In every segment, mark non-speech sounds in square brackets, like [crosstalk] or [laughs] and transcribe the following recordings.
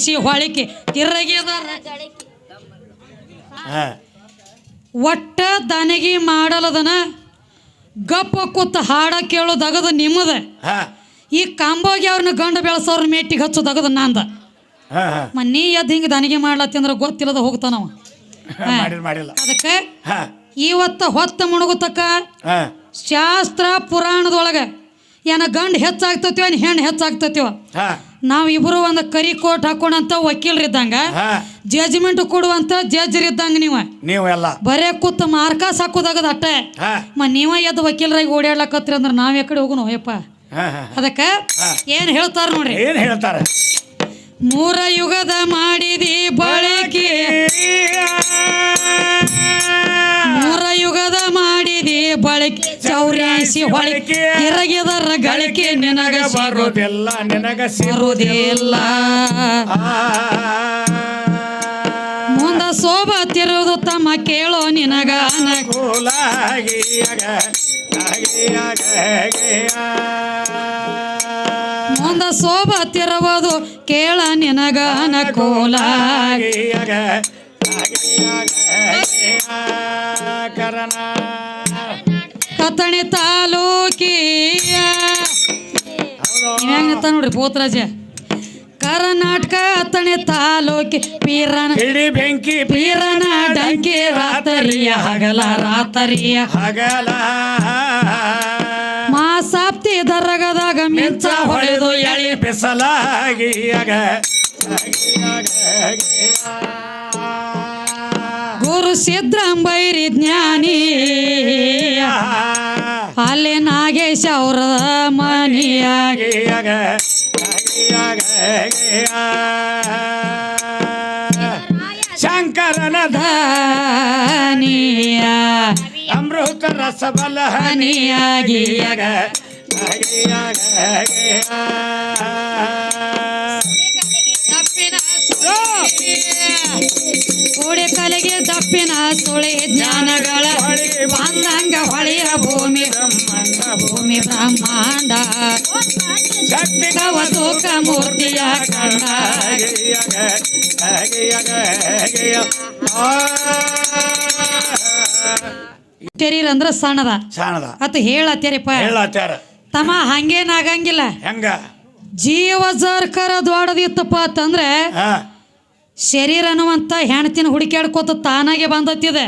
ಚೌರ್ಯಾಸಿ ಹೊಳಿಕೆ ತಿರಗಿದರ ಒಟ್ಟ ದನಗಿ ಮಾಡಲದನ ಗಪ್ಪ ಕೂತ ಹಾಡ ಕೇಳೋದಗದು ನಿಮ್ಮದ. ಹಾ. ಈ ಕಾಂಬೋಗಿ ಅವ್ರನ್ನ ಗಂಡ ಬೆಳೆಸೋರ್ನ ಮೇಟಿಗೆ ದಗದ ನಂದ. ನೀ ಎದ್ದು ಹಿಂಗೆ ದನಗಿ ಮಾಡ್ಲತ್ತಂದ್ರೆ ಗೊತ್ತಿಲ್ಲದ ಹೋಗ್ತಾನವ [laughs] ಅದಕ್ಕೆ ಇವತ್ತ ಹೊತ್ತ ಮುಣಗುತಕ್ಕ ಹಾ. ಶಾಸ್ತ್ರ ಪುರಾಣದೊಳಗೆ ಏನ ಗಂಡ ಹೆಚ್ಚಾಗ್ತತಿವ ಏನ್ ಹೆಣ್ಣು ಹೆಚ್ಚಾಗ್ತತಿವ ಹಾ ನಾವು ಇಬ್ರು ಒಂದು ಕರಿ ಕೋಟ್ ಹಾಕೊಂಡಂತ ವಕೀಲರಿದ್ದಂಗ ಜಜ್ಮೆಂಟ್ ಕೊಡುವಂತ ಜಜ್ರಿದ್ದಂಗ ನೀವ. ನೀವು ಎಲ್ಲ. ಬರೇ ಕೂತ್ ಮಾರ್ಕಾಸ್ ಹಾಕೋದಾಗದ ಅಟ್ಟೆ. ಮ ನೀವ ಎದ್ದು ವಕೀಲರಾಗಿ ಓಡಾಡ್ಲಕತ್ರಿ ಅಂದ್ರೆ ನಾವ್ ಯಾಕಡೆ ಹೋಗುನು ಯಪ್ಪ ಹಾ ಹಾ ಅದಕ್ಕ ಏನ್ ಹೇಳ್ತಾರ ನೋಡ್ರಿ. ಏನ್ ಹೇಳ್ತಾರೆ? ಮೂರ ಯುಗದ ಮಾಡಿದಿ ಬಳಕೆ ಚೌರ್ಯಾಸಿ ಹೊಳಿಕೆ ಎರಗಿದರ ಗಳಿಕೆ ನಿನಗ ಬರು ಬರೋದಿಲ್ಲ ನಿನಗ ಸಿರುವುದಿಲ್ಲ ಮುಂದ ಸೋಬ ತಿರುವುದು ತಮ್ಮ ಕೇಳೋ ನಿನಗ ಅನುಕೂಲ ಮುಂದ ಸೋಬ ತಿರುವುದು ಕೇಳ ನಿನಗ ಅನಕೂಲ ಕರನಾ ಕರಣ ಕತಣಿ ತಾಲೂಕಿಯ. ನಿಂತ ನೋಡ್ರಿ ಪೋತ್ರಾಜ? ಕರ್ನಾಟಕ ಅತಣಿ ತಾಲೂಕಿ ಪೀರನ ಹಿಡಿ ಬೆಂಕಿ ಪೀರನ ಡಂಕಿ ರಾತರಿಯ ಹಗಲ ರಾತರಿಯ. ಹಗಲ. ಮಾಸಾಪ್ತಿ ದರಗದಾಗ ಮಿಂಚ ಹೊಳೆದು ಎಳಿ ಬಿಸಲಾಗಿಯಾಗ ಗುರು ಸಿದ್ರಂಬೈರಿ ಜ್ಞಾನಿ. ಅಲ್ಲಿ ನಾಗೇಶ ಅವರ ಮನಿಯಾಗಿ. ಶಂಕರನ ದಾನಿಯ ಅಮೃತ ರಸಬಲ ಹನಿಯಾಗಿಯಾಗ ಕೋಡೆ ಕಲೆಗೆ ದಪ್ಪಿನ ಸುಳಿ ಜ್ಞಾನಗಳ ಬಂದಂಗ ಹೊಳೆಯ ಭೂಮಿ ಭೂಮಿ ಬ್ರಹ್ಮಾಂಡ. ತೂಕ ಮೂರ್ತಿಯ ಕಂಡ ತೆರೀರ ಅಂದ್ರ ಸಣ್ಣದ. ಸಣ್ಣದ. ಅತ್ ಹೇಳತ್ತೇರಿಪ್ಪ. ಹೇಳತ್ತಾರ ತಮ್ಮ ಹಂಗೇನಾಗಂಗಿಲ್ಲ ಹೆಂಗ? ಜೀವ ಜರ್ಕರ ದೊಡ್ಡದಿತ್ತಪ್ಪ ಅಂತಂದ್ರೆ ಶರೀರ ಅನ್ನುವಂತ ಹೆಣ್ತಿನ ಹುಡುಕ್ಯಾಡ್ಕೋತ ತಾನಾಗೆ ಬಂದತ್ತಿದೆ.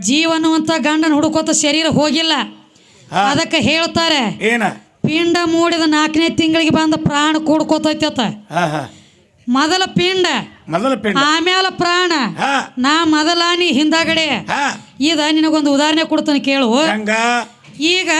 ಜೀವ ಅನ್ನುವಂತ ಗಂಡನ ಹುಡುಕೋತ ಶರೀರ ಹೋಗಿಲ್ಲ. ಅದಕ್ಕೆ ಹೇಳ್ತಾರೆ ಪಿಂಡ ಮೂಡಿದ ನಾಲ್ಕನೇ ತಿಂಗಳಿಗೆ ಬಂದ ಪ್ರಾಣ ಕೂಡ್ಕೋತೈತ ಮೊದಲ ಪಿಂಡ ಆಮೇಲೆ ಪ್ರಾಣ. ನಾ ಮೊದಲಾನಿ ನೀ ಹಿಂದಾಗಡೆ. ಇದ ನಿನಗೊಂದು ಉದಾಹರಣೆ ಕೊಡ್ತಾನೆ ಕೇಳು. ಈಗ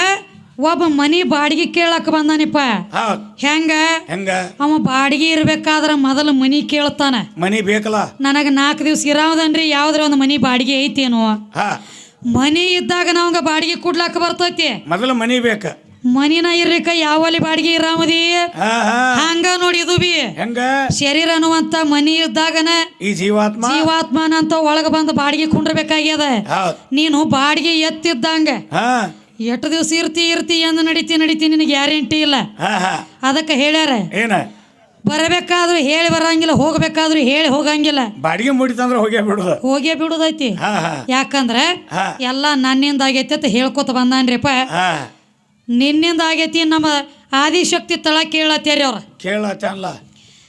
ಒಬ್ಬ ಮನಿ ಬಾಡಿಗೆ ಕೇಳಕ್ ಬಂದಾನಿಪ್ಪ. ಹೌದ್. ಹೆಂಗ? ಹೆಂಗ? ಅವ ಬಾಡಿಗೆ ಇರ್ಬೇಕಾದ್ರ ಮೊದಲು ಮನಿ ಕೇಳ್ತಾನ. ಮನಿ ಬೇಕಲ್ಲ? ನನಗೆ ನಾಲ್ಕು ದಿವ್ಸ ಇರಾವದನ್ರಿ ಯಾವ್ದ್ರ ಒಂದು ಮನಿ ಬಾಡಿಗೆ ಐತೇನು. ಹಾ. ಮನಿ ಇದ್ದಾಗ ನಾವಂಗ ಬಾಡಿಗೆ ಕೊಡ್ಲಾಕ ಬರ್ತೈತಿ. ಮೊದಲ ಮನಿ ಬೇಕ. ಮನಿನ ಇರ್ಲಿಕ್ಕ ಯಾವಲ್ಲಿ ಬಾಡಿಗೆ ಇರಾಮದಿ ಹಾ ಹಾ. ಹಂಗ ನೋಡಿ ಇದು ಬಿ. ಹೆಂಗ? ಶರೀರ ಅನ್ನುವಂತ ಮನಿ ಇದ್ದಾಗನ ಈ ಜೀವಾತ್ಮ? ಜೀವಾತ್ಮನ ಅಂತ ಒಳಗ ಬಂದು ಬಾಡಿಗೆ ಕುಂಡ್ರಬೇಕಾಗ್ಯದ. ಹೌದ್. ನೀನು ಬಾಡಿಗೆ ಎತ್ತಿದ್ದಂಗ. ಹಾ. ಎಷ್ಟು ದಿವಸ ಇರ್ತಿ ಇರ್ತಿ ಎಂದು ನಡಿತಿ ನಡಿತಿ ನಿನಗೆ ಗ್ಯಾರಂಟಿ ಇಲ್ಲ. ಅದಕ್ಕೆ ಹೇಳ್ಯಾರ. ಏನ? ಬರಬೇಕಾದ್ರೂ ಹೇಳಿ ಬರಂಗಿಲ್ಲ ಹೋಗ್ಬೇಕಾದ್ರೂ ಹೇಳಿ ಹೋಗಂಗಿಲ್ಲ. ಬಾಡಿಗೆ ಮುಡಿತಂದ್ರೆ ಹೋಗೇ ಬಿಡುದ. ಹೋಗೇ ಬಿಡುದೈತಿ. ಯಾಕಂದ್ರೆ. ಎಲ್ಲ ನನ್ನಿಂದ ಆಗೈತಿ ಅಂತ ಹೇಳ್ಕೊತ ಬಂದಾನ್ರಿಪ್ಪ. ನಿನ್ನಿಂದ ಆಗೈತಿ ನಮ್ಮ ಆದಿಶಕ್ತಿ ತಳ ಕೇಳತ್ತೇರಿ ಅವ್ರ. ಕೇಳತ್ತಲ್ಲ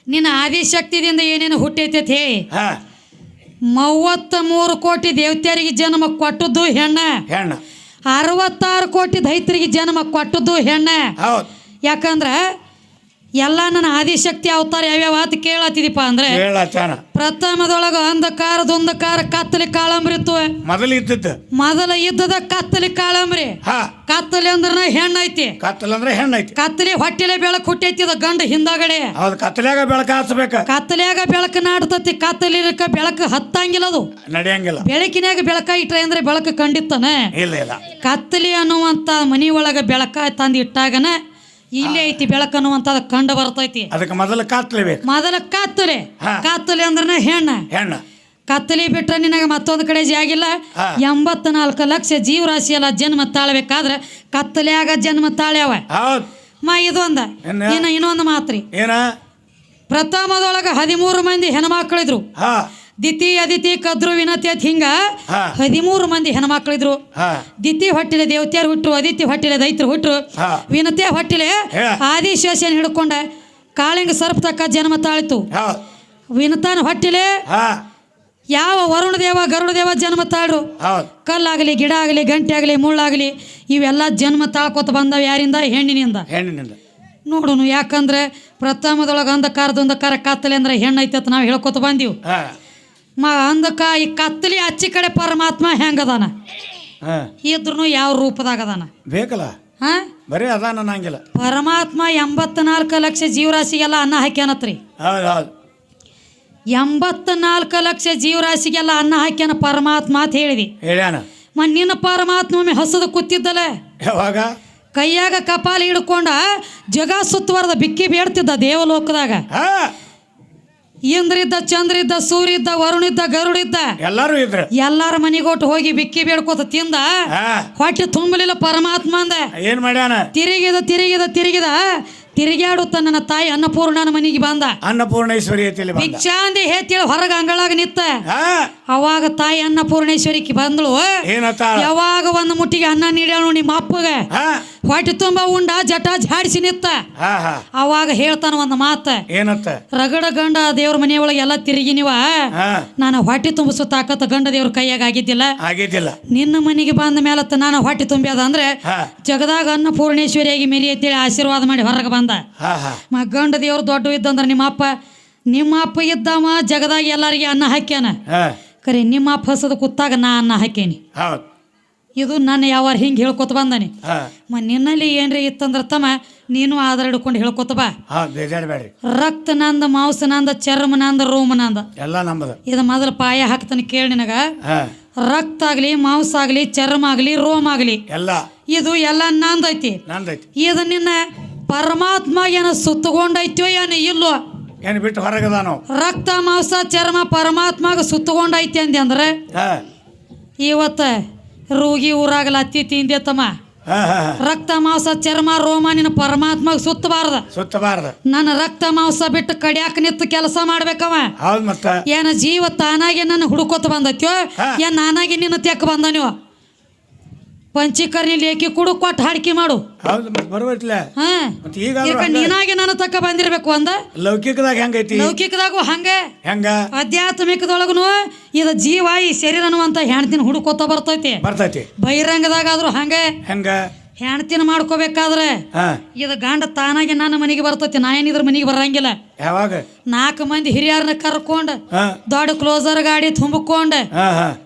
ನಿನ್ನ ಆದಿಶಕ್ತಿದಿಂದ ಏನೇನು ಹುಟ್ಟೈತಿ ಅಂತ ಹೇಳಿ. ಹಾ. ಮೂವತ್ತ ಮೂರು ಕೋಟಿ ದೇವತೆಯರಿಗೆ ಜನ್ಮ ಕೊಟ್ಟದ್ದು ಹೆಣ್ಣ. ಹೆಣ್ಣ. ಅರವತ್ತಾರು ಕೋಟಿ ದೈತ್ಯರಿಗೆ ಜನ್ಮ ಕೊಟ್ಟದ್ದು ಹೆಣ್ಣೆ. ಯಾಕಂದ್ರೆ ಎಲ್ಲ ನನ್ನ ಆದಿಶಕ್ತಿ ಅವತಾರ ಯಾವ್ಯಾವ ಅಂತ ಕೇಳತ್ತಿದೀಪ ಅಂದ್ರೆ ಕೇಳತ್ತಾನ ಪ್ರಥಮದೊಳಗ ಅಂಧಕಾರ ದುಂದಕಾರ ಕತ್ತಲಿ ಕಾಳಂಬ್ರಿ ಇತ್ತು. ಮೊದಲು ಇದ್ದದ್ದು. ಮೊದಲ ಇದ್ದದ ಕತ್ತಲಿ ಕಾಳಂಬ್ರಿ. ಹಾ. ಕತ್ತಲಿ ಅಂದ್ರ ಹೆಣ್ಣೈತಿ ಕತ್ತಲ ಅಂದ್ರೆ ಹೆಣ್ಣೈತಿ ಕತ್ತಲಿ ಹೊಟ್ಟೆಲೆ ಬೆಳಕು ಹುಟ್ಟೈತಿ ಅದ ಗಂಡ ಹಿಂದಾಗಡೆ. ಹೌದು ಕತ್ತಲಿಯಾಗ ಬೆಳಕ ಹಾಸಬೇಕ. ಕತ್ತಲಿಯಾಗ ಬೆಳಕು ನಾಡ್ತತಿ ಕತ್ತಲಿರಕ ಬೆಳಕು ಹತ್ತಂಗಿಲ್ಲ ಅದು. ನಡೆಯಂಗಿಲ್ಲ. ಬೆಳಕಿನಾಗ ಬೆಳಕ ಇಟ್ರೆ ಅಂದ್ರೆ ಬೆಳಕು ಕಂಡಿತ್ತಾನೆ. ಇಲ್ಲ ಇಲ್ಲ. ಕತ್ತಲಿ ಅನ್ನುವಂತ ಮನಿ ಒಳಗ ಬೆಳಕ ತಂದು ಇಟ್ಟಾಗನ ಇಲ್ಲೇ ಐತಿ ಬೆಳಕು ಅನ್ನುವಂಥದ್ದು ಕಂಡು ಬರ್ತೈತಿ. ಅದಕ್ಕೆ ಮೊದಲು ಕಾತ್ಲೆ ಬೇಕು. ಮೊದಲ ಕತ್ತಲೆ ಹಾ. ಕತ್ತಲೆ ಅಂದ್ರನ ಹೆಣ್ಣ. ಹೆಣ್ಣ. ಕತ್ತಲಿ ಬಿಟ್ರೆ ನಿನಗೆ ಮತ್ತೊಂದು ಕಡೆ ಜಾಗಿಲ್ಲ ಹಾ. ಎಂಬತ್ನಾಲ್ಕು ಲಕ್ಷ ಜೀವರಾಶಿ ಎಲ್ಲ ಜನ್ಮ ತಾಳ್ಬೇಕಾದ್ರೆ ಕತ್ತಲೆಯಾಗ ಜನ್ಮ ತಾಳ್ಯಾವ. ಹೌದ್. ಮಾ ಇದೊಂದ? ಇನ್ನ ಇನ್ನೊಂದು ಮಾತ್ರಿ. ಏನ? ಪ್ರಥಮದೊಳಗ ಹದಿಮೂರು ಮಂದಿ ಹೆಣ್ಮಕ್ಳಿದ್ರು. ಹಾ. ದಿತಿ ಅದಿತಿ ಕದ್ರು ವಿನತಿ ಅತ್ ಹಿಂಗ. ಹದಿಮೂರು ಮಂದಿ ಹೆಣ್ಮಕ್ಳಿದ್ರು. ದಿತಿ ಹೊಟ್ಟಿಲೆ ದೇವತೆಯರು ಹುಟ್ಟರು ಅದಿತಿ ಹೊಟ್ಟಿಲೆ ದೈತ್ರು ಹುಟ್ಟರು ವಿನತೆ ಹೊಟ್ಟಿಲೆ. ಆದಿಶೇಷನ್ ಹಿಡ್ಕೊಂಡ ಕಾಳಿಂಗ ಸರ್ಪ ತಕ್ಕ ಜನ್ಮ ತಾಳಿತು ವಿನತನ ಹೊಟ್ಟಿಲೆ ಯಾವ ವರುಣ ದೇವ ಗರುಡ ದೇವ ಜನ್ಮ ತಾಳ್ರು. ಕಲ್ಲಾಗಲಿ ಗಿಡ ಆಗಲಿ ಗಂಟೆ ಆಗಲಿ ಮುಳ್ಳಾಗಲಿ ಇವೆಲ್ಲ ಜನ್ಮ ತಾಳ್ಕೊತ ಬಂದವ ಯಾರಿಂದ? ಹೆಣ್ಣಿನಿಂದ. ಹೆಣ್ಣಿನಿಂದ. ನೋಡುನು ಯಾಕಂದ್ರೆ ಪ್ರಥಮದೊಳಗೆ ಅಂಧಕಾರದ ಅಂಧಕಾರ ಕತ್ತಲೆ ಅಂದ್ರೆ ಹೆಣ್ಣೈತೆ ಅಂತ ನಾವು ಹೇಳ್ಕೊತ ಬಂದೀವಿ. ಮ ಅಂಧಕ ಈ ಕತ್ತಲಿ ಅಚ್ಚಿ ಕಡೆ ಪರಮಾತ್ಮ ಹೆಂಗದಾನ? ಇದ್ರು ಯಾವ ರೂಪದಾಗ ಅದಾನ ಬೇಕಲ್ಲ? ಹಾ? ಬರೀ ಅದಾನ ಅನ್ನಂಗಿಲ್ಲ ಪರಮಾತ್ಮ ಎಂಬತ್ನಾಲ್ಕು ಲಕ್ಷ ಜೀವರಾಶಿಗೆಲ್ಲ ಅನ್ನ ಹಾಕ್ಯಾನತ್ರಿ. ಎಂಬತ್ನಾಲ್ಕು ಲಕ್ಷ ಜೀವರಾಶಿಗೆಲ್ಲ ಅನ್ನ ಹಾಕ್ಯಾನ ಪರಮಾತ್ಮ ಅಂತ ಹೇಳಿದಿ. ಹೇಳ್ಯಾನ. ನಿನ್ನ ಪರಮಾತ್ಮ ಒಮ್ಮೆ ಹಸದು ಕೂತಿದ್ದಲ್ಲ? ಯಾವಾಗ? ಕೈಯಾಗ ಕಪಾಲ ಹಿಡ್ಕೊಂಡ ಜಗ ಸುತ್ತುವರ್ದ ಬಿಕ್ಕಿ ಬೇಡ್ತಿದ್ದ ದೇವಲೋಕದಾಗ. ಇಂದ್ರಿದ್ದ ಚಂದ್ರಿದ್ದ ಇದ್ದ ವರುಣಿದ್ದ ಗರುಡಿದ್ದ ಎಲ್ಲಾರು ಇದ್ರ. ಎಲ್ಲಾರ ಮನೆಗೊಟ್ಟು ಹೋಗಿ ಬಿಕ್ಕಿ ಬೇಡ್ಕೋತ ತಿಂದ ಹೊಟ್ಟೆ ತುಂಬಲಿಲ್ಲ ಪರಮಾತ್ಮ ಅಂದ. ಏನ್ ಮಾಡ್ಯಾನ? ತಿರುಗಿದ ತಿರುಗಿದ ತಿರುಗಿದ ತಿರುಗಾಡುತ್ತ ನನ್ನ ತಾಯಿ ಅನ್ನಪೂರ್ಣನ ಮನೆಗೆ ಬಂದ. ಅನ್ನಪೂರ್ಣೇಶ್ವರಿ ಭಿಕ್ಷಾಂದಿ ಹೇತಿಳು ಹೊರಗ ಅಂಗಳಾಗ ನಿತ್ತ. ಅವಾಗ ತಾಯಿ ಅನ್ನಪೂರ್ಣೇಶ್ವರಿಗೆ ಬಂದಳು. ಯಾವಾಗ ಒಂದು ಮುಟ್ಟಿಗೆ ಅನ್ನ ನೀಡ್ಯಾಳು ನಿಮ್ಮ ಅಪ್ಪಗ. ಹೊಟ್ಟೆ ತುಂಬ ಉಂಡ ಜಟ ಜಾಡಿಸಿ ನಿತ್ತ. ಹಾ ಹಾ. ಅವಾಗ ಹೇಳ್ತಾನ ಒಂದು ಮಾತ. ಏನತ್ತ ರಗಡ ಗಂಡ ದೇವ್ರ ಮನೆಯೊಳಗೆ ಎಲ್ಲ ತಿರುಗಿ ನೀವ? ಹಾ. ನಾನು ಹೊಟ್ಟೆ ತುಂಬಿಸೋ ತಾಕತ್ತ ಗಂಡ ದೇವ್ರ ಕೈಯಾಗ ಆಗಿದ್ದಿಲ್ಲ. ಆಗಿದ್ದಿಲ್ಲ. ನಿನ್ನ ಮನೆಗೆ ಬಂದ ಮೇಲತ್ತ ನಾನು ಹೊಟ್ಟೆ ತುಂಬ್ಯದ ಅಂದ್ರೆ ಹಾ. ಜಗದಾಗ ಅನ್ನಪೂರ್ಣೇಶ್ವರಿಯಾಗಿ ಮೆರಿ ಅಂತೇಳಿ ಆಶೀರ್ವಾದ ಮಾಡಿ ಹೊರಗೆ ಬಂದ. ಹಾ ಹಾ. ಮ ಗಂಡ ದೇವ್ರು ದೊಡ್ಡ ಇದ್ದಂದ್ರೆ ನಿಮ್ಮ ಅಪ್ಪ ನಿಮ್ಮ ಅಪ್ಪ ಇದ್ದವ ಜಗದಾಗ ಎಲ್ಲರಿಗೆ ಅನ್ನ ಹಾಕ್ಯಾನ. ಹಾ. ಕರೆ ನಿಮ್ಮ ಅಪ್ಪ ಹಸದ ಕುತ್ತಾಗ ನಾ ಅನ್ನ ಹಾಕೇನಿ. ಹೌದ್. ಇದು ನನ್ನ ಯಾವಾರ ಹಿಂಗೆ ಹೇಳ್ಕೊತ ಬಂದಾನೆ? ಮ ನಿನ್ನಲ್ಲಿ ಏನ್ರಿ ಇತ್ತಂದ್ರ ತಮ್ಮ ನೀನು ಆಧಾರ ಹಿಡ್ಕೊಂಡು ಹೇಳ್ಕೊತ ಬಾ. ಬೇಜಾಡ್ಬೇಡ್ರಿ ರಕ್ತ ನಂದ ಮಾಂಸ ನಂದ ಚರ್ಮ ನಂದ ರೋಮ ನಂದ ಎಲ್ಲ ನಮ್ಮದ ಇದು ಮೊದಲು ಪಾಯ ಹಾಕ್ತಾನೆ ಕೇಳಿ ನಿನಗ. ರಕ್ತ ಆಗಲಿ ಮಾಂಸ ಆಗಲಿ ಚರ್ಮ ಆಗಲಿ ರೋಮ ಆಗಲಿ. ಎಲ್ಲ. ಇದು ಎಲ್ಲ ನಂದೈತಿ. ನಂದೈತಿ. ಇದು ನಿನ್ನ ಪರಮಾತ್ಮ ಏನ ಸುತ್ತಗೊಂಡೈತೋ ಏನ ಇಲ್ಲೋ. ಏನು ಬಿಟ್ಟು ಹೊರಗದಾನೋ ರಕ್ತ ಮಾಂಸ ಚರ್ಮ ಪರಮಾತ್ಮಗ ಸುತ್ತಗೊಂಡೈತಿ ಅಂದೆ ಅಂದ್ರೆ ಇವತ್ತು ರೋಗಿ ಊರಾಗಲ್ಲ ಅತ್ತಿ ತಿಂದೆ ತಮ್ಮ. ರಕ್ತ ಮಾಂಸ ಚರ್ಮ ರೋಮ ನಿನ್ನ ಪರಮಾತ್ಮ ಸುತ್ತಬಾರ್ದ. ಸುತ್ತಬಾರ್ದ. ನನ್ನ ರಕ್ತ ಮಾಂಸ ಬಿಟ್ಟು ಕಡಿಯಾಕ ನಿಂತು ಕೆಲಸ ಮಾಡ್ಬೇಕವ. ಏನ ಜೀವ ತಾನಾಗೆ ನನ್ನ ಹುಡುಕೋತ ಬಂದತ್ಯೋ. ಏನ್ ನಾನಾಗಿ ನಿನ್ನ ತೆಕ್ ಬಂದ ನೀವು ಪಂಚೀಕರ್ಣಿ ಲೇಖಿ ಕೊಡು ಕೊಟ್ಟು ಹಾಡಿಕೆ ಮಾಡು. ಹೌದು ಮತ್ ಬರುವಟ್ಲ ಹಾ. ಮತ್ ಈಗ ಯಾಕ ನೀನಾಗೆ ನನ್ನ ತಕ್ಕ ಬಂದಿರ್ಬೇಕು ಅಂದ? ಲೌಕಿಕದಾಗ ಹೆಂಗೈತಿ? ಲೌಕಿಕದಾಗು ಹಂಗೆ. ಹೆಂಗ? ಆಧ್ಯಾತ್ಮಿಕದೊಳಗೂ ಇದು ಜೀವ ಈ ಶರೀರ ಅನ್ನುವಂತ ಹೆಣ್ತಿನ ಹುಡುಕೋತ ಬರ್ತೈತಿ. ಬರ್ತೈತಿ. ಬಹಿರಂಗದಾಗ ಆದ್ರೂ ಹಂಗೆ. ಹೆಂಗ? ಹೆಣ್ತಿನ ಮಾಡ್ಕೋಬೇಕಾದ್ರೆ ಇದು ಗಂಡ ತಾನಾಗೆ ನನ್ನ ಮನೆಗೆ ಬರ್ತೈತಿ ನಾ ಏನಿದ್ರ ಮನೆಗೆ ಬರಂಗಿಲ್ಲ. ಯಾವಾಗ? ನಾಲ್ಕು ಮಂದಿ ಹಿರಿಯರನ್ನ ಕರ್ಕೊಂಡು ದೊಡ್ಡ ಕ್ಲೋಸರ್ ಗಾಡಿ ತುಂಬಿಕೊಂಡು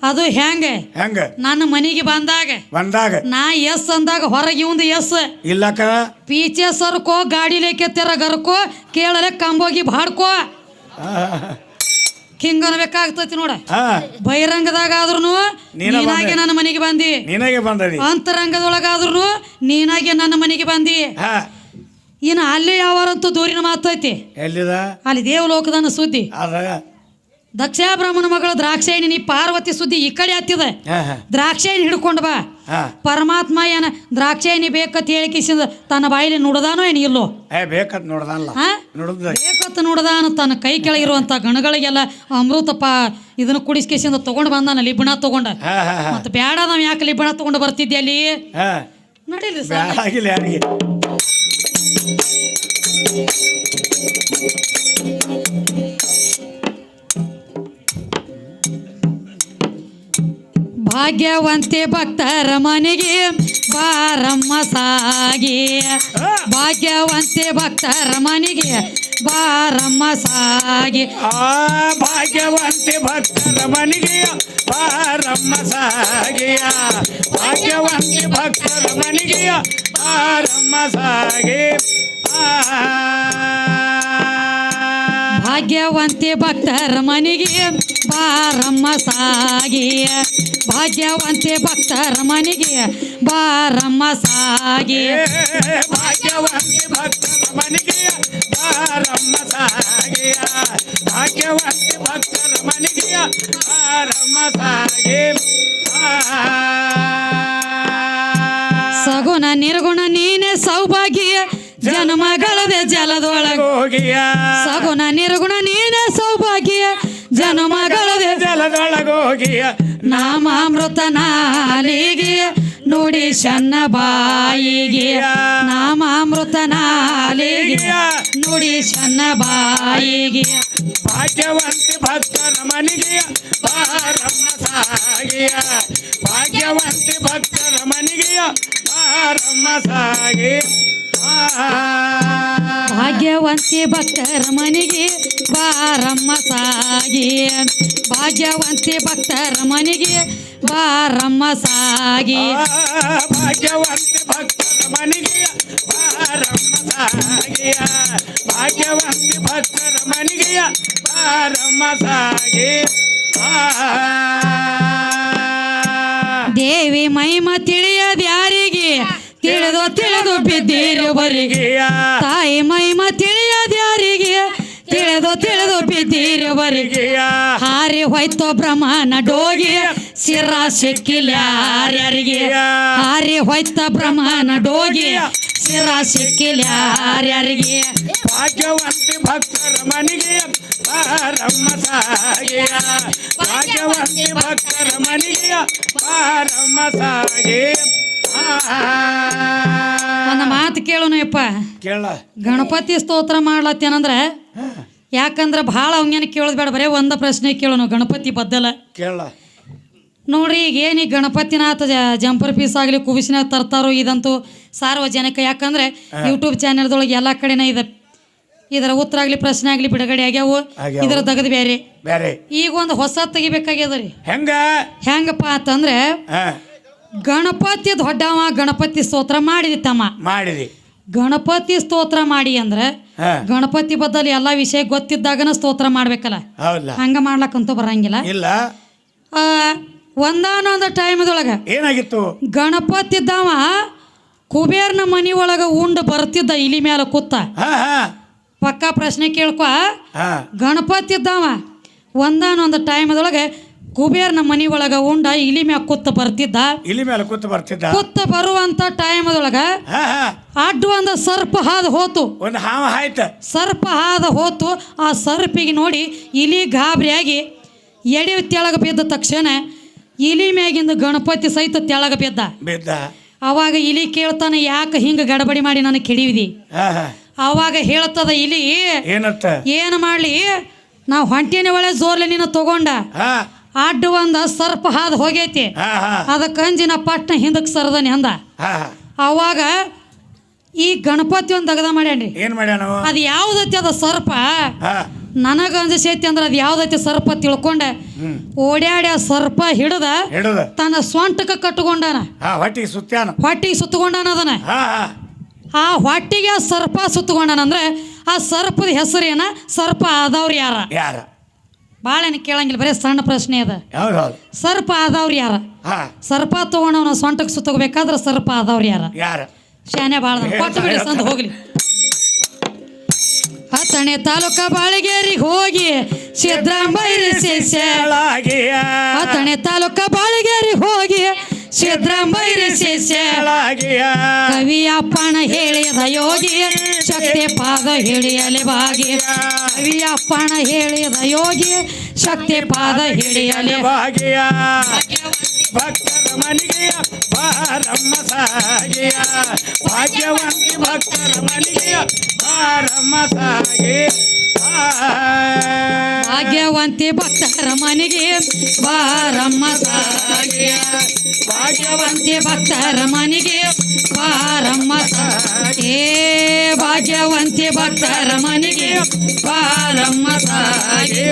ಅದು ಹೆಂಗೆ? ಹೆಂಗ? ನನ್ನ ಮನೆಗೆ ಬಂದಾಗ. ಬಂದಾಗ? ನಾ ಎಸ್ ಅಂದಾಗ ಹೊರಗೆ ಇವಂದು ಎಸ್. ಇಲ್ಲಕ ಪೀಚೆ ಸರ್ಕೋ ಗಾಡಿ ಲೇಕೆ ತೆರಗರ್ಕೋ ಕೇಳಲೆ ಕಂಬೋಗಿ ಬಾಡ್ಕೋ. ಹಿಂಗ ಅನ್ಬೇಕಾಗ್ತತಿ ನೋಡ. ಹಾ. ಬಹಿರಂಗದಾಗ ಆದ್ರೂ ನೀನ ನೀನಾಗೆ ನನ್ನ ಮನೆಗೆ ಬಂದಿ. ನಿನಗೆ ಬಂದಿ ಅಂತರಂಗದೊಳಗಾದ್ರೂ ನೀನಾಗೆ ನನ್ನ ಮನೆಗೆ ಬಂದಿ. ಹಾ. ಇನ್ನು ಅಲ್ಲಿ ಯಾವಾರಂತೂ ದೂರಿನ ಮಾತೈತಿ. ಎಲ್ಲಿದ? ಅಲ್ಲಿ ದೇವಲೋಕದನ್ನ ಸುದ್ದಿ. ಅದ ದಕ್ಷ ಬ್ರಾಹ್ಮಣ ಮಗಳು ದ್ರಾಕ್ಷಾಯಣಿ ನೀ ಪಾರ್ವತಿ ಸುದ್ದಿ ಈ ಕಡೆ ಹತ್ತಿದ. ದ್ರಾಕ್ಷಾಯಣಿ ಹಿಡ್ಕೊಂಡು ಬಾ. ಪರಮಾತ್ಮ ಏನ ದ್ರಾಕ್ಷಾಯಣಿ ಹೇಳಿ ಹೇಳಿಕಿಸಿದ ತನ್ನ ಬಾಯಿಲಿ ನುಡದಾನೋ ಏನು ಇಲ್ಲೋ? ಬೇಕತ್ ಬೇಕಂತ ಬೇಕಂತ ನುಡದಾನ ತನ್ನ ಕೈ ಕೆಳಗಿರುವಂತ ಗಣಗಳಿಗೆಲ್ಲ ಅಮೃತ ಪಾ ಇದನ್ನ ಕುಡಿಸ್ಕೇಸಿಂದ ತಗೊಂಡು ಬಂದಾನ ಲಿಬ್ಬಣ ತಗೊಂಡ. ಮತ್ತೆ ಬೇಡ ನಾವ್ ಯಾಕೆ ಲಿಬ್ಬಣ ತಗೊಂಡು ಬರ್ತಿದ್ದೆ ಅಲ್ಲಿ? ನಡೀಲಿ ಸರ್. ಭಾಗ್ಯವಂತೆ ಭಕ್ತರ ಮನೆಗೆ ಬಾರಮ್ಮ ಸಾಗಿ. ಭಾಗ್ಯವಂತೆ ಭಕ್ತರ ಮನೆಗೆ ಬಾರಮ್ಮ ಸಾಗಿ. ಆ ಭಾಗ್ಯವಂತೆ ಭಕ್ತರ ಮನೆಗೆ ಬಾರಮ್ಮ ಸಾಗಿಯ ಭಾಗ್ಯವಂತೆ ಭಕ್ತರ ಮನೆಗೆ ಬಾರಮ್ಮ ಸಾಗಿ. ಆ. ಭಾಗ್ಯವಂತೆ ಭಕ್ತರ ಮನೆಗೆ ಬಾರಮ್ಮ ಸಾಗಿ ಭಾಗ್ಯವಂತೆ ಭಕ್ತರ ಮನೆಗೆ ಬಾರಮ್ಮ ಸಾಗಿ ಭಾಗ್ಯವಂತಿ ಭಕ್ತರ ಮನೆಗೆ ಬಾರಮ್ಮ ಸಾಗಿಯ. ಭಾಗ್ಯವಂತಿ ಭಕ್ತರ ಮನೆಗೆ ಬಾರಮ್ಮ ಸಾಗಿ ಸಗುಣ ನಿರ್ಗುಣ ನೀನೆ ಸೌಭಾಗ್ಯ ಜನ್ಮಗಳದೆ ಜಲದೊಳಗ. ಹೋಗಿಯ ಸಗುಣ ನಿರ್ಗುಣ ನೀನ ಸೌಭಾಗ್ಯ. ಜನ್ಮಗಳದೆ ಜಲದೊಳಗೋಗಿಯ. ನಾಮಾಮೃತ ನಾಲಿಗೆ. ನುಡಿ ಶನ್ನ ಬಾಯಿಗೆ. ನಾಮಾಮೃತ ನಾಲಿಗೆ. ನುಡಿ ಶನ್ನ ಬಾಯಿಗೆ. ಭಾಗ್ಯವಂತಿ ಭಕ್ತನ ಮನೆಗೆ. ಬಾರಮ್ಮ ಸಾಗಿಯ. ಭಾಗ್ಯವಂತಿ ಭಕ್ತನ ಮನೆಗೆ. ಬಾರಮ್ಮ ಸಾಗಿ ಭಾಗ್ಯವಂತಿ ಭಕ್ತರ ಮನೆಗೆ ಬಾರಮ್ಮ ಸಾಗಿ. ಭಾಗ್ಯವಂತಿ ಭಕ್ತರ ಮನೆಗೆ ಬಾರಮ್ಮ ಸಾಗಿ. ಭಾಗ್ಯವಂತಿ ಭಕ್ತರ ಮನೆಗೆ ಬಾರಮ್ಮ ಸಾಗಿ. ಭಾಗ್ಯವಂತಿ ಭಕ್ತರ ಮನೆಗೆ ಬಾರಮ್ಮ ಸಾಗಿ. ದೇವಿ ಮಹಿಮ ತಿಳಿಯದ ಯಾರಿಗೆ? ತಿಳಿದು ತಿಳಿದು ಬಿದ್ದೀರಿ ಬರಿಗೆ ತಾಯಿ ಮೈಮ ತಿಳಿಯದ್ಯಾರಿಗೆ ತಿಳಿದು ತಿಳಿದು ಬಿದ್ದೀರಿ ಬರಿಗೆ ಹಾರಿ ಹೋಯ್ತೋ ಬ್ರಹ್ಮನ ಡೋಗಿ, ಸಿರ ಸಿಕ್ಕಿಲ್ಲ ಯಾರ್ಯಾರಿಗೆ? ಹಾರಿ ಹೋಯ್ತ ಬ್ರಹ್ಮನ ಡೋಗಿ, ಸಿರ ಸಿಕ್ಕಿಲ್ಲ ಯಾರ್ಯಾರಿಗೆ? ಭಾಗ್ಯವಂತಿ ಭಕ್ತರ ಮನೆಗೆ ಪಾರಮ್ಮ ಸಾಗಿಯ. ಭಾಗ್ಯವಂತಿ ಭಕ್ತರ ಮನೆಗೆ ಪಾರಮ್ಮ ಸಾಗಿ ಒಂದು ಮಾತು ಕೇಳೋಣ ಯಪ್ಪ ಕೇಳ. ಗಣಪತಿ ಸ್ತೋತ್ರ ಮಾಡ್ಲತ್ತೇನಂದ್ರೆ ಯಾಕಂದ್ರೆ ಭಾಳ ಅವಂಗೇನು ಕೇಳೋದು ಬೇಡ ಬರೀ ಒಂದು ಪ್ರಶ್ನೆ ಕೇಳೋಣ ಗಣಪತಿ ಬದ್ದಲ. ಕೇಳ. ನೋಡ್ರಿ ಈಗ ಏನು ಈ ಗಣಪತಿನಾಥ ಜಂಪರ್ ಪೀಸ್ ಆಗಲಿ ಕುಬಿಸಿನಾಗ ತರ್ತಾರೋ ಇದಂತೂ ಸಾರ್ವಜನಿಕ ಯಾಕಂದ್ರೆ ಯೂಟ್ಯೂಬ್ ಚಾನೆಲ್ದೊಳಗೆ ಎಲ್ಲ ಕಡೆನೇ ಇದೆ ಇದರ ಉತ್ತರ ಆಗ್ಲಿ ಪ್ರಶ್ನೆ ಆಗಲಿ ಬಿಡುಗಡೆ ಆಗ್ಯಾವು. ಇದ್ರ ತೆಗೆದು ಬೇರೆ ಬೇರೆ ಈಗ ಒಂದು ಹೊಸ ತೆಗಿಬೇಕಾಗ್ಯದ ರೀ. ಹೆಂಗ? ಹೆಂಗಪ್ಪ ಅಂತಂದ್ರೆ ಗಣಪತಿ ದೊಡ್ಡವ ಗಣಪತಿ ಸ್ತೋತ್ರ ಮಾಡಿದಿ ತಮ್ಮ. ಮಾಡಿದಿ. ಗಣಪತಿ ಸ್ತೋತ್ರ ಮಾಡಿ ಅಂದ್ರೆ ಗಣಪತಿ ಬದಲು ಎಲ್ಲ ವಿಷಯ ಗೊತ್ತಿದ್ದಾಗನ ಸ್ತೋತ್ರ ಮಾಡ್ಬೇಕಲ್ಲ? ಹಂಗ ಮಾಡ್ಲಕ್ಕಂತೂ ಬರಂಗಿಲ್ಲ. ಇಲ್ಲ. ಒಂದಾನೊಂದು ಟೈಮ್ದೊಳಗೆ ಏನಾಗಿತ್ತು? ಗಣಪತಿ ಇದ್ದಾವ ಕುಬೇರ್ನ ಮನಿ ಒಳಗ ಉಂಡು ಬರ್ತಿದ್ದ ಇಲಿ ಮೇಲೆ ಕೂತ. ಪಕ್ಕಾ ಪ್ರಶ್ನೆ ಕೇಳ್ಕೊ. ಗಣಪತಿ ಇದ್ದಾವ ಒಂದಾನೊಂದು ಟೈಮ್ದೊಳಗೆ ಕುಬೇರ್ನ ಮನಿ ಒಳಗ ಉಂಡ ಇಲಿ ಮ್ಯಾಗ ಕುತ್ತ ಬರ್ತಿದ್ದ. ಇಲಿ ಮೇಲೆ ಕೂತು ಬರ್ತಿದ್ದ. ಕುತ್ತ ಬರುವಂತ ಟೈಮದೊಳಗ ಹಾ ಹಾ. ಅಡ್ಡು ಒಂದು ಸರ್ಪ ಹಾದು ಹೋತು. ಒಂದು ಹಾವ ಆಯ್ತ ಸರ್ಪ ಹಾದ ಹೋತು. ಆ ಸರ್ಪಿಗೆ ನೋಡಿ ಇಲಿ ಗಾಬರಿಯಾಗಿ ಎಡೆ ತೆಳಗ ಬಿದ್ದ ತಕ್ಷಣ ಇಲಿ ಮ್ಯಾಗಿಂದ ಗಣಪತಿ ಸಹಿತ ತೆಳಗ ಬಿದ್ದ. ಬಿದ್ದ. ಅವಾಗ ಇಲಿ ಕೇಳ್ತಾನೆ ಯಾಕೆ ಹಿಂಗ ಗಡಬಡಿ ಮಾಡಿ ನನಗೆ ಕೆಡಿವಿದಿ? ಹಾ ಹಾ. ಅವಾಗ ಹೇಳ್ತದ ಇಲಿ ಏನತ್ತ ಏನು ಮಾಡಲಿ? ನಾವು ಹೊಂಟಿನ ಒಳ್ಳೆ ಜೋರ್ಲೆ ನಿನ್ನ ತಗೊಂಡ. ಹಾ. ಅಡ್ಡು ಒಂದ ಸರ್ಪ ಹಾದು ಹೋಗೈತಿ. ಅದ ಕಂಜಿನ ಪಟ್ನ ಹಿಂದಕ್ಕೆ ಸರದನಿ ಅಂದ. ಅವಾಗ ಈ ಗಣಪತಿ ಒಂದು ದಗದ ಮಾಡ್ಯಾನ್ರಿ. ಏನ್ ಮಾಡ್ಯಾನ ಅದ್ ಯಾವ್ದೈತಿ ಅದ ಸರ್ಪ? ನನಗ ನನಗೆ ಸೇತಿ ಅಂದ್ರೆ ಅದು ಯಾವ್ದೈತಿ ಸರ್ಪ ತಿಳ್ಕೊಂಡೆ. ಓಡ್ಯಾಡ್ಯ ಸರ್ಪ ಹಿಡದ ತನ್ನ ಸ್ವಂಟಕ್ಕೆ ಕಟ್ಕೊಂಡಾನ. ಹೊಟ್ಟಿಗೆ ಸುತ್ತಾನ ಹೊಟ್ಟಿಗೆ ಸುತ್ತಕೊಂಡಾನ ಅದನ್ನ ಆ ಹೊಟ್ಟಿಗೆ ಸರ್ಪ ಸುತ್ತಕೊಂಡಾನ ಅಂದ್ರೆ ಆ ಸರ್ಪದ ಹೆಸರೇನ ಸರ್ಪ ಆದವ್ರು ಯಾರ? ಯಾರ? ಭಾಳ ಏನು ಕೇಳಂಗಿಲ್ಲ ಬರೀ ಸಣ್ಣ ಪ್ರಶ್ನೆ ಅದ. ಹೌದು ಹೌದು ಸರ್ಪ ಆದವ್ರು ಯಾರ? ಹಾ. ಸರ್ಪ ತಗೊಂಡವನ ಸೊಂಟಕ್ಕೆ ಸುತ್ತಕೋಬೇಕಾದ್ರೆ ಸರ್ಪ ಆದವ್ರು ಯಾರ? ಯಾರು? ಶಾನೆ ಬಾಳ ಕೊಟ್ಟು ಬಿಡಿ ಸಂದ ಹೋಗ್ಲಿ. ಹತ್ತಣೆ ತಾಲೂಕ ಬಾಳಿಗೇರಿಗೆ ಹೋಗಿ ಕೆಳಗಿಯ ಹತ್ತಣೆ ತಾಲೂಕ ಬಾಳಿಗೇರಿಗೆ ಹೋಗಿ ಸಿದ್ರಾಂಬೈರಿ ಶಿಷ್ಯ ಕೆಳಗಿಯ ಕವಿ ಅಪ್ಪಣ ಹೇಳಿದ ಯೋಗಿ ಶಕ್ತಿ ಪಾದ ಹಿಡಿಯಲಿ ಬಾಗಿ. ಕವಿ ಅಪ್ಪಣ ಹೇಳಿದ ಯೋಗಿ ಶಕ್ತಿ ಪಾದ ಹಿಡಿಯಲಿ ಬಾಗಿಯ ಭಕ್ತರ ಮನಿಗೆಯ ಬಾರಮ್ಮ ಸಾಗಿಯ. ಭಾಗ್ಯವಂತಿ ಭಕ್ತರ ಮನಿಗೆಯ ಬಾರಮ್ಮ ಸಾಗಿ. ಭಾಗ್ಯವಂತಿ ಭಕ್ತರ ಮನೆಗೆ ಬಾರಮ್ಮ ಸಾಗಿಯ ಭಾಗ್ಯವಂತಿ ಭಕ್ತರ ಮನೆಗೆ ಪಾರಮ್ಮ ಏ ಭಾಗ್ಯವಂತಿ ಭಕ್ತರ ಮನೆಗೆ ಪಾರಮ್ಮ ಸಾಗಿ